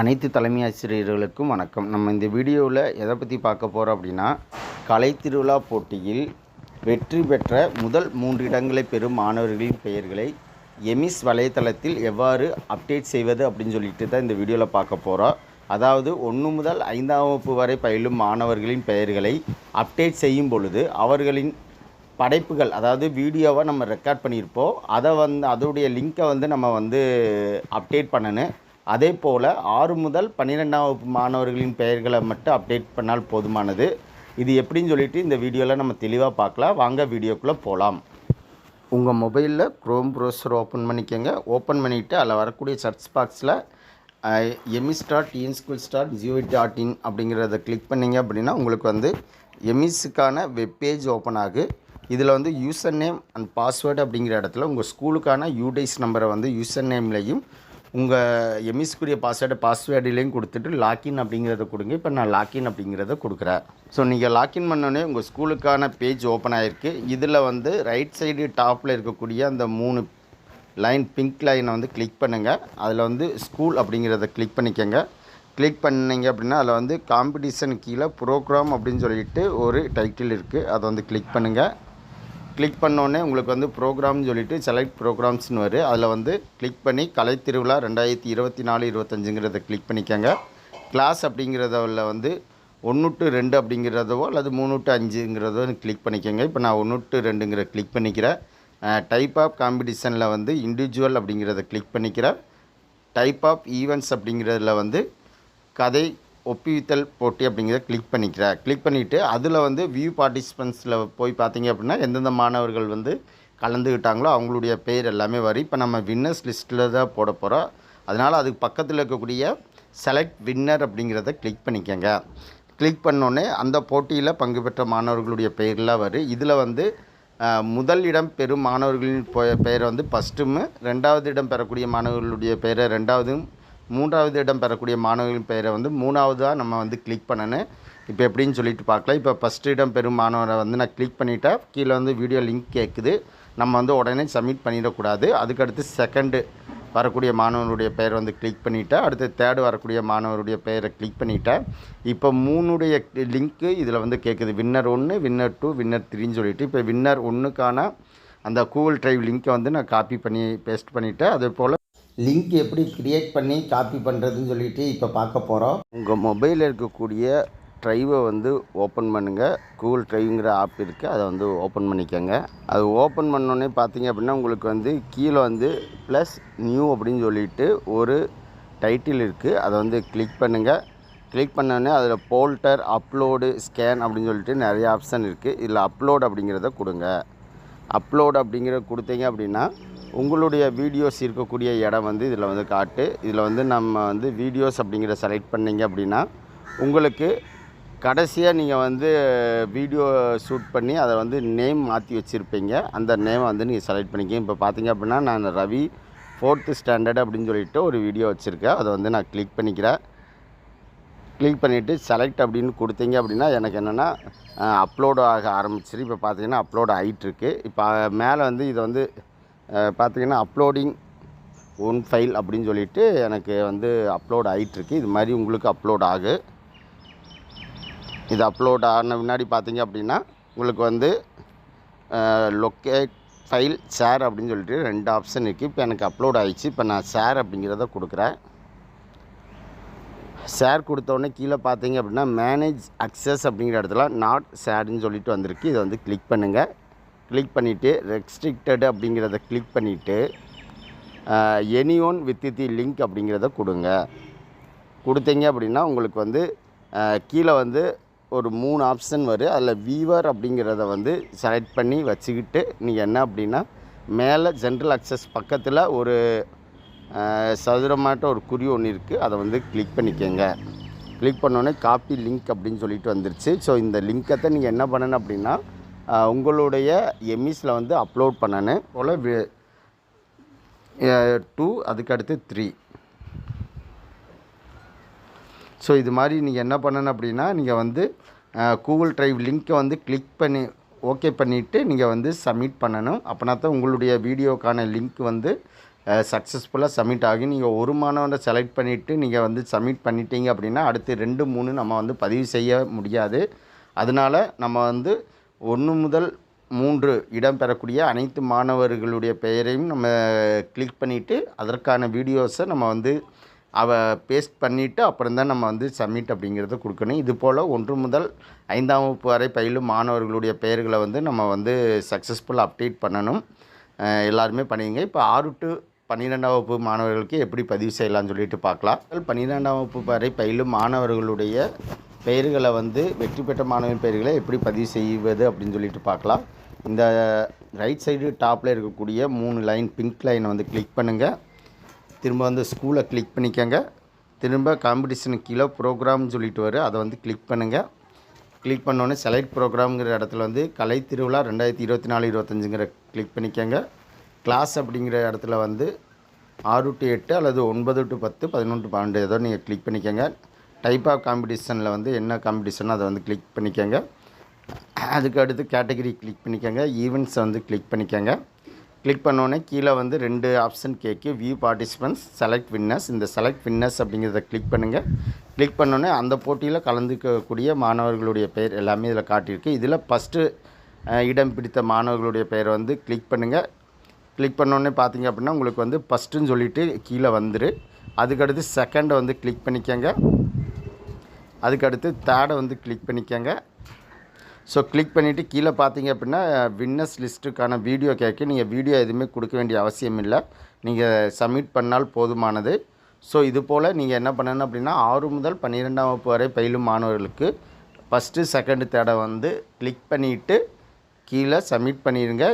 அனைத்து தலைமை ஆசிரியர்களுக்கும் வணக்கம். நம்ம இந்த வீடியோவில் எதை பற்றி பார்க்க போகிறோம் அப்படின்னா கலை திருவிழா போட்டியில் வெற்றி பெற்ற முதல் மூன்று இடங்களை பெறும் மாணவர்களின் பெயர்களை எமிஸ் வலைத்தளத்தில் எவ்வாறு அப்டேட் செய்வது அப்படின்னு சொல்லிட்டு தான் இந்த வீடியோவில் பார்க்க போகிறோம் அதாவது ஒன்று முதல் ஐந்தாம் வகுப்பு வரை பயிலும் மாணவர்களின் பெயர்களை அப்டேட் செய்யும் பொழுது அவர்களின் படைப்புகள் அதாவது வீடியோவை நம்ம ரெக்கார்ட் பண்ணியிருப்போம். அதை வந்து அதோடைய லிங்க்கை வந்து நம்ம வந்து அப்டேட் பண்ணணும். அதே போல் ஆறு முதல் பன்னிரெண்டாம் வகுப்பு மாணவர்களின் பெயர்களை மட்டும் அப்டேட் பண்ணால் போதுமானது. இது எப்படின்னு சொல்லிட்டு இந்த வீடியோவில் நம்ம தெளிவாக பார்க்கலாம். வாங்க வீடியோக்குள்ளே போகலாம் உங்கள் மொபைலில் க்ரோம் ப்ரௌசர் ஓப்பன் பண்ணிக்கோங்க. ஓப்பன் பண்ணிவிட்டு அதில் வரக்கூடிய சர்ச் பாக்ஸில் EMIS dot in school dot G O dot in அப்படிங்கிறத கிளிக் பண்ணிங்க அப்படின்னா உங்களுக்கு வந்து எமிஸுக்கான வெப்பேஜ் ஓப்பன் ஆகு. இதில் வந்து யூசர் நேம் அண்ட் பாஸ்வேர்டு அப்படிங்கிற இடத்துல உங்கள் ஸ்கூலுக்கான யூடைஸ் நம்பரை வந்து யூசர் நேம்லேயும் உங்கள் எம்இஸ்க்குரிய பாஸ்வேர்டு பாஸ்வேர்டுலேயும் கொடுத்துட்டு லாக்இன் அப்படிங்கிறத கொடுங்க. இப்போ நான் லாக்இன் அப்படிங்கிறத கொடுக்குறேன். ஸோ நீங்கள் லாக்இன் பண்ணோடனே உங்கள் ஸ்கூலுக்கான பேஜ் ஓப்பன் ஆகிருக்கு இதில் வந்து ரைட் சைடு டாப்பில் இருக்கக்கூடிய அந்த மூணு லைன் பிங்க் லைனை வந்து கிளிக் பண்ணுங்கள் அதில் வந்து ஸ்கூல் அப்படிங்கிறத கிளிக் பண்ணிக்கோங்க. கிளிக் பண்ணிங்க அப்படின்னா அதில் வந்து காம்படிஷன் கீழே ப்ரோக்ராம் அப்படின்னு சொல்லிட்டு ஒரு டைட்டில் இருக்குது அதை வந்து கிளிக் பண்ணுங்கள் கிளிக் பண்ணோடனே உங்களுக்கு வந்து ப்ரோக்ராம்னு சொல்லிட்டு செலக்ட் ப்ரோக்ராம்ஸ்னு வரும் அதில் வந்து கிளிக் பண்ணி கலை திருவிழா ரெண்டாயிரத்தி இருபத்தி நாலு இருபத்தஞ்சுங்கிறத கிளிக் பண்ணிக்கோங்க. கிளாஸ் அப்படிங்கிறதில் வந்து ஒன்று டு ரெண்டு அப்படிங்கிறதோ அல்லது மூணு டு அஞ்சுங்கிறதோ கிளிக் பண்ணிக்கோங்க. இப்போ நான் ஒன்று டு ரெண்டுங்கிற கிளிக் பண்ணிக்கிறேன். டைப் ஆஃப் காம்படிஷனில் வந்து இண்டிவிஜுவல் அப்படிங்கிறத கிளிக் பண்ணிக்கிறேன். டைப் ஆஃப் ஈவெண்ட்ஸ் அப்படிங்கிறதுல வந்து கதை ஒப்புவித்தல் போட்டி அப்படிங்கிறத கிளிக் பண்ணிக்கிறேன் கிளிக் பண்ணிவிட்டு அதில் வந்து வியூ பார்ட்டிசிபென்ட்ஸில் போய் பார்த்தீங்க அப்படின்னா எந்தெந்த மாணவர்கள் வந்து கலந்துக்கிட்டாங்களோ அவங்களுடைய பேர் எல்லாமே வரும். இப்போ நம்ம வின்னர்ஸ் லிஸ்ட்டில் தான் போட போகிறோம் அதனால் அதுக்கு பக்கத்தில் இருக்கக்கூடிய செலக்ட் வின்னர் அப்படிங்கிறத கிளிக் பண்ணிக்கோங்க. கிளிக் பண்ணோடனே அந்த போட்டியில் பங்கு பெற்ற மாணவர்களுடைய பெயர்லாம் வரும். இதில் வந்து முதல் இடம் பெறும் மாணவர்களின் பெயரை வந்து ஃபஸ்ட்டுமு ரெண்டாவது இடம் பெறக்கூடிய மாணவர்களுடைய பெயரை ரெண்டாவதும் மூன்றாவது இடம் பெறக்கூடிய மாணவர்களின் பெயரை வந்து மூணாவதாக நம்ம வந்து கிளிக் பண்ணணும். இப்போ எப்படின்னு சொல்லிட்டு பார்க்கலாம். இப்போ ஃபஸ்ட் இடம் பெறும் மாணவரை வந்து நான் கிளிக் பண்ணிட்டா கீழே வந்து வீடியோ லிங்க் கேட்குது நம்ம வந்து உடனே சப்மிட் பண்ணிடக்கூடாது. அதுக்கடுத்து செகண்டு வரக்கூடிய மாணவனுடைய பெயர் வந்து கிளிக் பண்ணிட்டா அடுத்து தேர்டு வரக்கூடிய மாணவருடைய பெயரை கிளிக் பண்ணிவிட்டேன் இப்போ மூணுடைய லிங்க்கு இதில் வந்து கேட்குது வின்னர் ஒன்று வின்னர் டூ வின்னர் த்ரீன்னு சொல்லிட்டு இப்போ வின்னர் ஒன்றுக்கான அந்த கூகுள் ட்ரைவ் லிங்க்கை வந்து நான் காப்பி பண்ணி பேஸ்ட் பண்ணிவிட்டேன் அதே போல் லிங்க் எப்படி கிரியேட் பண்ணி காப்பி பண்ணுறதுன்னு சொல்லிட்டு இப்போ பார்க்க போகிறோம் உங்கள் மொபைலில் இருக்கக்கூடிய ட்ரைவை வந்து ஓப்பன் பண்ணுங்கள் கூகுள் ட்ரைவுங்கிற ஆப் இருக்குது அதை வந்து ஓப்பன் பண்ணிக்கோங்க. அது ஓப்பன் பண்ணோடனே பார்த்தீங்க அப்படின்னா உங்களுக்கு வந்து கீழே வந்து ப்ளஸ் நியூ அப்படின்னு சொல்லிட்டு ஒரு டைட்டில் இருக்குது அதை வந்து கிளிக் பண்ணுங்கள் கிளிக் பண்ணோடனே அதில் போல்டர் அப்லோடு ஸ்கேன் அப்படின்னு சொல்லிட்டு நிறைய ஆப்ஷன் இருக்குது இதில் அப்லோட் அப்படிங்கிறத கொடுங்க. அப்லோட் அப்படிங்கிறத கொடுத்தீங்க அப்படின்னா உங்களுடைய வீடியோஸ் இருக்கக்கூடிய இடம் வந்து இதில் வந்து காட்டு. இதில் வந்து நம்ம வந்து வீடியோஸ் அப்படிங்கிற செலக்ட் பண்ணிங்க அப்படின்னா உங்களுக்கு கடைசியாக நீங்கள் வந்து வீடியோ ஷூட் பண்ணி அதை வந்து நேம் மாற்றி வச்சுருப்பீங்க. அந்த நேமை வந்து நீங்கள் செலக்ட் பண்ணிக்க இப்போ பார்த்தீங்க அப்படின்னா நான் ரவி ஃபோர்த்து ஸ்டாண்டர்ட் அப்படின்னு சொல்லிட்டு ஒரு வீடியோ வச்சுருக்கேன். அதை வந்து நான் கிளிக் பண்ணிக்கிறேன். கிளிக் பண்ணிவிட்டு செலக்ட் அப்படின்னு கொடுத்தீங்க அப்படின்னா எனக்கு என்னென்னா அப்லோடு ஆக ஆரம்பிச்சிரு. இப்போ பார்த்தீங்கன்னா அப்லோட் ஆகிட்டுருக்கு இப்போ மேலே வந்து இதை வந்து பார்த்திங்கன்னா அப்லோடிங் ஒன் ஃபைல் அப்படின்னு சொல்லிட்டு எனக்கு வந்து அப்லோட் ஆகிட்டுருக்கு இது மாதிரி உங்களுக்கு அப்லோட் ஆகு. இது அப்லோட் ஆன முன்னாடி பார்த்தீங்க அப்படின்னா உங்களுக்கு வந்து லொக்கேட் ஃபைல் ஷேர் அப்படின்னு சொல்லிட்டு ரெண்டு ஆப்ஷன் இருக்குது இப்போ எனக்கு அப்லோட் ஆகிடுச்சு இப்போ நான் ஷேர் அப்படிங்கிறத கொடுக்குறேன். ஷேர் கொடுத்தோடனே கீழே பார்த்தீங்க அப்படின்னா மேனேஜ் அக்சஸ் அப்படிங்கிற இடத்துல நாட் ஷேர்னு சொல்லிட்டு வந்திருக்கு. இதை வந்து கிளிக் பண்ணுங்கள் கிளிக் பண்ணிவிட்டு ரெஸ்ட்ரிக்டட் அப்படிங்கிறத கிளிக் பண்ணிவிட்டு any one with the link அப்படிங்கிறத கொடுங்க. கொடுத்தீங்க அப்படின்னா உங்களுக்கு வந்து கீழே வந்து ஒரு மூணு ஆப்ஷன் வரும் அதில் வீவர் அப்படிங்கிறத வந்து செலக்ட் பண்ணி வச்சுக்கிட்டு நீங்கள் என்ன அப்படின்னா மேலே ஜென்ரல் அக்சஸ் பக்கத்தில் ஒரு சதுரமாட்ட ஒரு குறி ஒன்று இருக்குது அதை வந்து கிளிக் பண்ணிக்கோங்க. கிளிக் பண்ணோன்னே காப்பி லிங்க் அப்படின்னு சொல்லிட்டு வந்துருச்சு. ஸோ இந்த லிங்க்கத்தை நீங்கள் என்ன பண்ணணும் அப்படின்னா உங்களுடைய எம்இஸில் வந்து அப்லோட் பண்ணணும் போல் டூ அதுக்கடுத்து த்ரீ ஸோ இது மாதிரி நீங்கள் என்ன பண்ணணும் அப்படின்னா நீங்கள் வந்து கூகுள் ட்ரைவ் லிங்க்கை வந்து கிளிக் பண்ணி ஓகே பண்ணிவிட்டு நீங்கள் வந்து சப்மிட் பண்ணணும் அப்படின்னா தான் உங்களுடைய வீடியோக்கான லிங்க் வந்து சக்ஸஸ்ஃபுல்லாக சப்மிட் ஆகி நீங்கள் ஒரு மாணவனை செலக்ட் பண்ணிவிட்டு நீங்கள் வந்து சப்மிட் பண்ணிட்டீங்க அப்படின்னா அடுத்து ரெண்டு மூணு நம்ம வந்து பதிவு செய்ய முடியாது. அதனால் நம்ம வந்து ஒன்று முதல் மூன்று இடம் பெறக்கூடிய அனைத்து மாணவர்களுடைய பெயரையும் நம்ம கிளிக் பண்ணிவிட்டு அதற்கான வீடியோஸை நம்ம வந்து அவ பேஸ்ட் பண்ணிவிட்டு அப்புறம் தான் நம்ம வந்து சப்மிட் அப்படிங்கிறத கொடுக்கணும். இது போல் ஒன்று முதல் ஐந்தாம் வகுப்பு வரை பயிலும் மாணவர்களுடைய பெயர்களை வந்து நம்ம வந்து சக்ஸஸ்ஃபுல் அப்டேட் பண்ணணும். எல்லாருமே பண்ணிங்க இப்போ ஆறு டு பன்னிரெண்டாம் வகுப்பு மாணவர்களுக்கு எப்படி பதிவு செய்யலாம்னு சொல்லிட்டு பார்க்கலாம். பன்னிரெண்டாம் வகுப்பு வரை பயிலும் மாணவர்களுடைய பெயர்களை வந்து வெற்றி பெற்ற மாணவன் பெயர்களை எப்படி பதிவு செய்வது அப்படின்னு சொல்லிட்டு பார்க்கலாம். இந்த ரைட் சைடு டாப்பில் இருக்கக்கூடிய மூணு லைன் பிங்க் லைனை வந்து கிளிக் பண்ணுங்கள் திரும்ப வந்து ஸ்கூலை கிளிக் பண்ணிக்கோங்க. திரும்ப காம்படிஷனுக்கு கீழே ப்ரோக்ராம்னு சொல்லிட்டு வரும் அதை வந்து கிளிக் பண்ணுங்கள் கிளிக் பண்ணோன்னே செலக்ட் ப்ரோக்ராம்ங்கிற இடத்துல வந்து கலை திருவிழா ரெண்டாயிரத்தி இருபத்தி நாலு இருபத்தஞ்சுங்கிற கிளிக் பண்ணிக்கோங்க. கிளாஸ் அப்படிங்கிற இடத்துல வந்து ஆறு டு எட்டு அல்லது ஒன்பது டு பத்து பதினொன்று பன்னெண்டு ஏதோ நீங்கள் கிளிக் பண்ணிக்கோங்க. டைப் ஆஃப் காம்படிஷனில் வந்து என்ன காம்படிஷனோ அதை வந்து கிளிக் பண்ணிக்கோங்க. அதுக்கு அடுத்து கேட்டகரி கிளிக் பண்ணிக்கோங்க. ஈவெண்ட்ஸை வந்து கிளிக் பண்ணிக்கோங்க. கிளிக் பண்ணோன்னே கீழே வந்து ரெண்டு ஆப்ஷன் கேட்கு வியூ பார்ட்டிசிபென்ட்ஸ் செலக்ட் வின்னர்ஸ் இந்த செலக்ட் வின்னர்ஸ் அப்படிங்கிறத கிளிக் பண்ணுங்கள் கிளிக் பண்ணோன்னே அந்த போட்டியில் கலந்துக்கக்கூடிய மாணவர்களுடைய பெயர் எல்லாமே இதில் காட்டியிருக்கு. இதில் ஃபஸ்ட்டு இடம் பிடித்த மாணவர்களுடைய பெயரை வந்து கிளிக் பண்ணுங்கள் கிளிக் பண்ணோடனே பார்த்தீங்க அப்படின்னா உங்களுக்கு வந்து ஃபஸ்ட்டுன்னு சொல்லிவிட்டு கீழே வந்துரு. அதுக்கடுத்து செகண்டை வந்து கிளிக் பண்ணிக்கோங்க. அதுக்கடுத்து தேர்டை வந்து கிளிக் பண்ணிக்கோங்க. ஸோ கிளிக் பண்ணிவிட்டு கீழே பார்த்தீங்க அப்படின்னா வின்னர்ஸ் லிஸ்ட்டுக்கான வீடியோ கேட்க நீங்கள் வீடியோ எதுவுமே கொடுக்க வேண்டிய அவசியம் இல்லை. நீங்கள் சப்மிட் பண்ணால் போதுமானது. ஸோ இது போல் நீங்கள் என்ன பண்ணணும் அப்படின்னா ஆறு முதல் பன்னிரெண்டாம் வகுப்பு வரை பயிலும் மாணவர்களுக்கு ஃபஸ்ட்டு செகண்டு தேர்டை வந்து கிளிக் பண்ணிவிட்டு கீழே சப்மிட் பண்ணிடுங்க.